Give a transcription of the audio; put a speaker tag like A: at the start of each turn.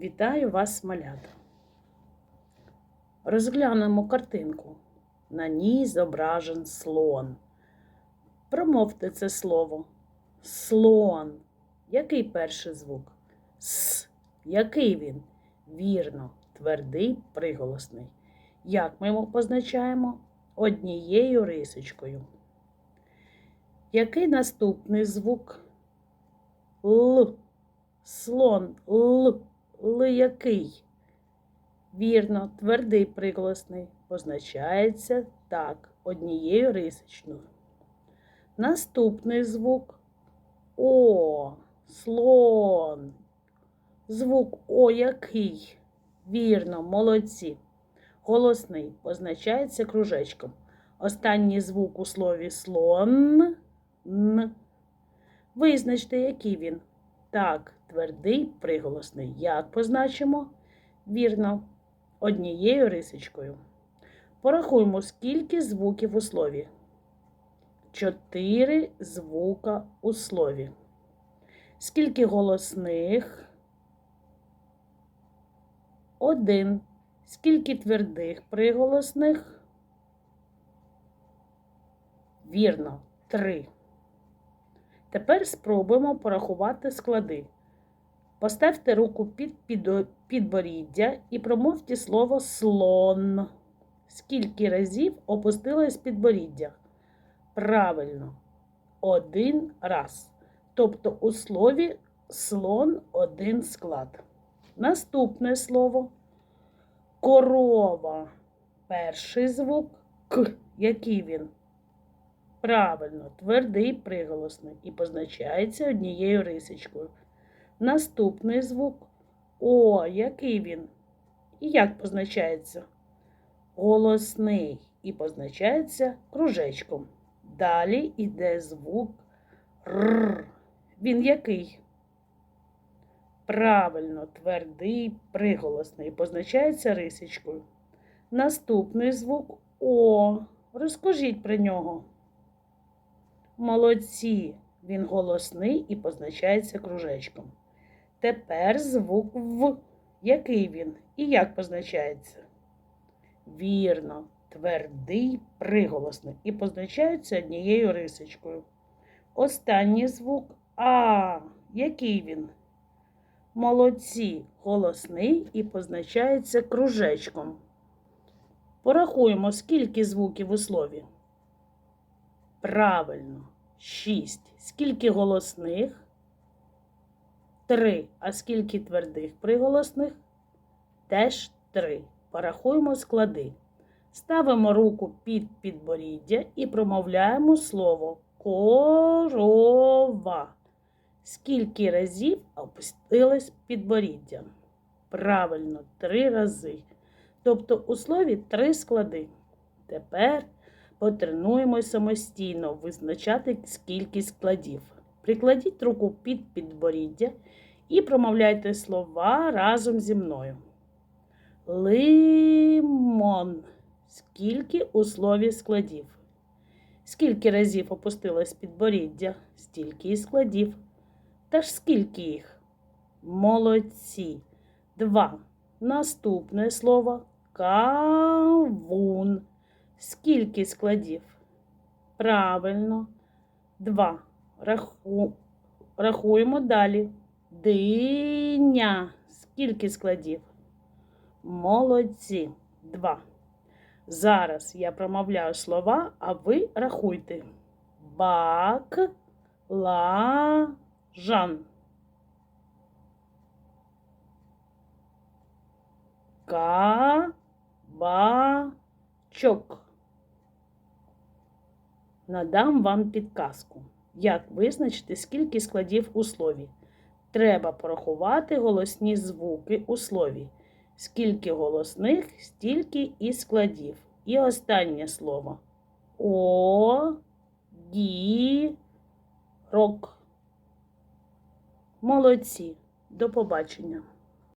A: Вітаю вас, малята. Розглянемо картинку. На ній зображен слон. Промовте це слово. Слон. Який перший звук? С. Який він? Вірно, твердий приголосний. Як ми його позначаємо? Однією рисочкою. Який наступний звук? Л. Слон. Л. Л? Вірно, твердий приголосний позначається так, однією рисочною. Наступний звук О. Слон. Звук О який? Вірно, молодці. Голосний позначається кружечком. Останній звук у слові слон Н. Визначте, який він. Так, твердий приголосний. Як позначимо? Вірно, однією рисочкою. Порахуємо, скільки звуків у слові. Чотири звука у слові. Скільки голосних? Один. Скільки твердих приголосних? Вірно, три. Тепер спробуємо порахувати склади. Поставте руку під підборіддя і промовте слово слон. Скільки разів опустилось підборіддя? Правильно, один раз. Тобто у слові слон один склад. Наступне слово корова. Перший звук К. Який він? Правильно, твердий приголосний і позначається однією рисочкою. Наступний звук О, який він? І як позначається? Голосний і позначається кружечком. Далі йде звук Р. Він який? Правильно, твердий приголосний позначається рисочкою. Наступний звук О. Розкажіть про нього. Молодці. Він голосний і позначається кружечком. Тепер звук В. Який він і як позначається? Вірно, твердий приголосний і позначається однією рисочкою. Останній звук А. Який він? Молодці, голосний і позначається кружечком. Порахуємо, скільки звуків у слові. Правильно, шість. Скільки голосних? Три. А скільки твердих приголосних? Теж три. Порахуємо склади. Ставимо руку під підборіддя і промовляємо слово корова. Скільки разів опустилось підборіддя? Правильно, три рази. Тобто у слові три склади. Тепер потренуємось самостійно визначати скільки складів. Прикладіть руку під підборіддя і промовляйте слова разом зі мною. Лимон. Скільки у слові складів? Скільки разів опустилось підборіддя? Стільки і складів. Та ж скільки їх? Молодці. Два. Наступне слово кавун. Скільки складів? Правильно. Два. Раху... Рахуємо далі. Диня. Скільки складів? Молодці. Два. Зараз я промовляю слова, а ви рахуйте. Бак, ла, жан. Кабачок. Надам вам підказку. Як визначити, скільки складів у слові? Треба порахувати голосні звуки у слові. Скільки голосних, стільки і складів. І останнє слово. О, ді, рок. Молодці. До побачення.